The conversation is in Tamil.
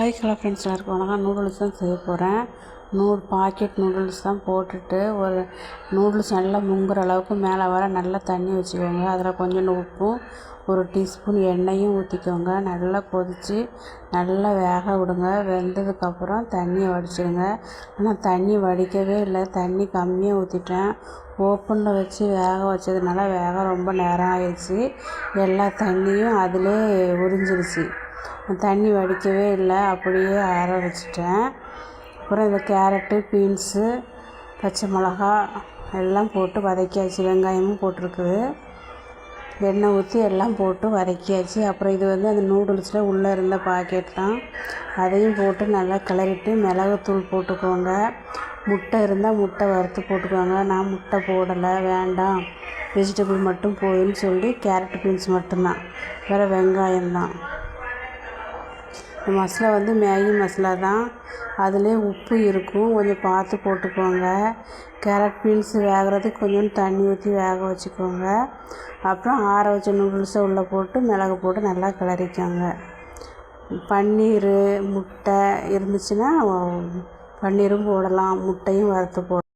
ஹாய் ஹலோ ஃப்ரெண்ட்ஸ் எல்லாருக்கும் வணக்கம். நூடுல்ஸ் தான் செய்ய போகிறேன் நூல் பாக்கெட் நூடுல்ஸ் தான் போட்டுட்டு ஒரு நூடுல்ஸ் நல்லா முங்குற அளவுக்கு மேலே வர நல்லா தண்ணி வச்சுக்கோங்க. அதில் கொஞ்சோண்டு உப்பும் ஒரு டீஸ்பூன் எண்ணெயும் ஊற்றிக்கோங்க நல்லா கொதித்து நல்லா வேக விடுங்க. வெந்ததுக்கப்புறம் தண்ணியை வடிச்சிடுங்க. ஆனால் தண்ணி வடிக்கவே இல்லை. தண்ணி கம்மியாக ஊற்றிட்டேன் ஓப்பனில் வச்சு வேக வச்சதுனால வேக ரொம்ப நேரம் ஆயிடுச்சு. எல்லா தண்ணியும் அதிலே உறிஞ்சிருச்சு. தண்ணி வடிக்கவே இல்லை அப்படியே ஆற வச்சுட்டேன். அப்புறம் இதில் கேரட்டு பீன்ஸு பச்சை மிளகா எல்லாம் போட்டு வதக்கியாச்சு. வெங்காயமும் போட்டிருக்குது. எண்ணெய் ஊற்றி எல்லாம் போட்டு வதக்கியாச்சு. அப்புறம் இது வந்து அந்த நூடுல்ஸில் உள்ளே இருந்த பாக்கெட் தான். அதையும் போட்டு நல்லா கிளறிட்டு மிளகுத்தூள் போட்டுக்கோங்க. முட்டை இருந்தால் முட்டை வறுத்து போட்டுக்கோங்க. நான் முட்டை போடலை வேண்டாம். வெஜிடபிள் மட்டும் போதுன்னு சொல்லி கேரட் பீன்ஸ் மட்டும்தான். வேறு வெங்காயம் தான் மசாலா வந்து மேகி மசாலா தான். அதிலே உப்பு இருக்கும். கொஞ்சம் பார்த்து போட்டுக்கோங்க. கேரட் பீன்ஸ் வேகிறதுக்கு கொஞ்சோண்டு தண்ணி ஊற்றி வேக வச்சுக்கோங்க. அப்புறம் ஆற வச்ச நூடுல்ஸை உள்ளே போட்டு மிளகு போட்டு நல்லா கிளறிக்கோங்க. பன்னீர் முட்டை இருந்துச்சுன்னா பன்னீரும் போடலாம். முட்டையும் வறுத்து போடலாம்